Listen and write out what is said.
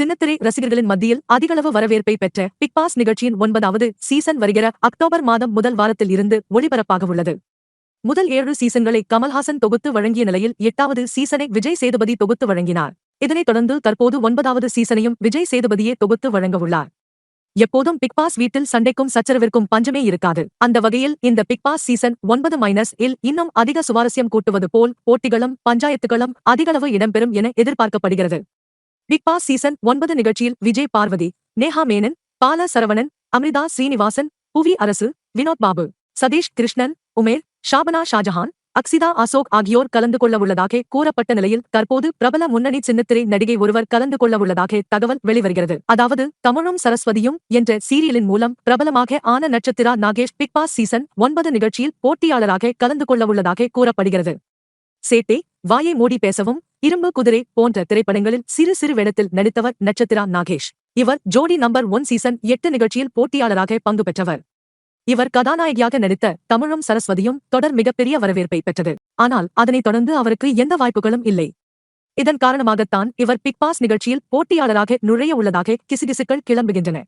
சின்னத்திரை ரசிகர்களின் மத்தியில் அதிகளவு வரவேற்பை பெற்ற பிக் பாஸ் நிகழ்ச்சியின் ஒன்பதாவது சீசன் வருகிற அக்டோபர் மாதம் முதல் வாரத்தில் இருந்து ஒளிபரப்பாக உள்ளது. முதல் ஏழு சீசன்களை கமல்ஹாசன் தொகுத்து வழங்கிய நிலையில் எட்டாவது சீசனை விஜய் சேதுபதி தொகுத்து வழங்கினார். இதனைத் தொடர்ந்து தற்போது ஒன்பதாவது சீசனையும் விஜய் சேதுபதியே தொகுத்து வழங்க உள்ளார். எப்போதும் பிக் பாஸ் வீட்டில் சண்டைக்கும் சச்சரவிற்கும் பஞ்சமே இருக்காது. அந்த வகையில் இந்த பிக் பாஸ் சீசன் ஒன்பது மைனஸ் இல் இன்னும் அதிக சுவாரஸ்யம் கூட்டுவது போல் போட்டிகளும் பஞ்சாயத்துகளும் அதிகளவு இடம்பெறும் என எதிர்பார்க்கப்படுகிறது. பிக் பாஸ் சீசன் ஒன்பது நிகழ்ச்சியில் விஜய் பார்வதி நேஹா மேனன் பால சரவணன் அம்ரிதா ஸ்ரீனிவாசன் புவி அரசு வினோத் பாபு சதீஷ் கிருஷ்ணன் உமேர் ஷாபனா ஷாஜஹான் அக்சிதா அசோக் ஆகியோர் கலந்து கொள்ள உள்ளதாக கூறப்பட்ட நிலையில் தற்போது பிரபல முன்னணி சின்னத்திரை நடிகை ஒருவர் கலந்து கொள்ள உள்ளதாக தகவல் வெளிவருகிறது. அதாவது தமிழும் சரஸ்வதியும் என்ற சீரியலின் மூலம் பிரபலமாக ஆன Nakshatra Nagesh Bigg Boss season ஒன்பது நிகழ்ச்சியில் போட்டியாளராக கலந்து கொள்ள உள்ளதாக கூறப்படுகிறது. சேட்டே வாயை மூடி பேசவும் இரும்பு குதிரை போன்ற திரைப்படங்களில் சிறு சிறு வேடத்தில் நடித்தவர் நட்சத்திரா நாகேஷ். இவர் ஜோடி நம்பர் ஒன் சீசன் எட்டு நிகழ்ச்சியில் போட்டியாளராக பங்கு பெற்றவர். இவர் கதாநாயகியாக நடித்த தமிழும் சரஸ்வதியும் தொடர் மிகப்பெரிய வரவேற்பை பெற்றது. ஆனால் அதனைத் தொடர்ந்து அவருக்கு எந்த வாய்ப்புகளும் இல்லை. இதன் காரணமாகத்தான் இவர் பிக் பாஸ் நிகழ்ச்சியில் போட்டியாளராக நுழைய உள்ளதாக கிசுகிசுக்கள் கிளம்புகின்றன.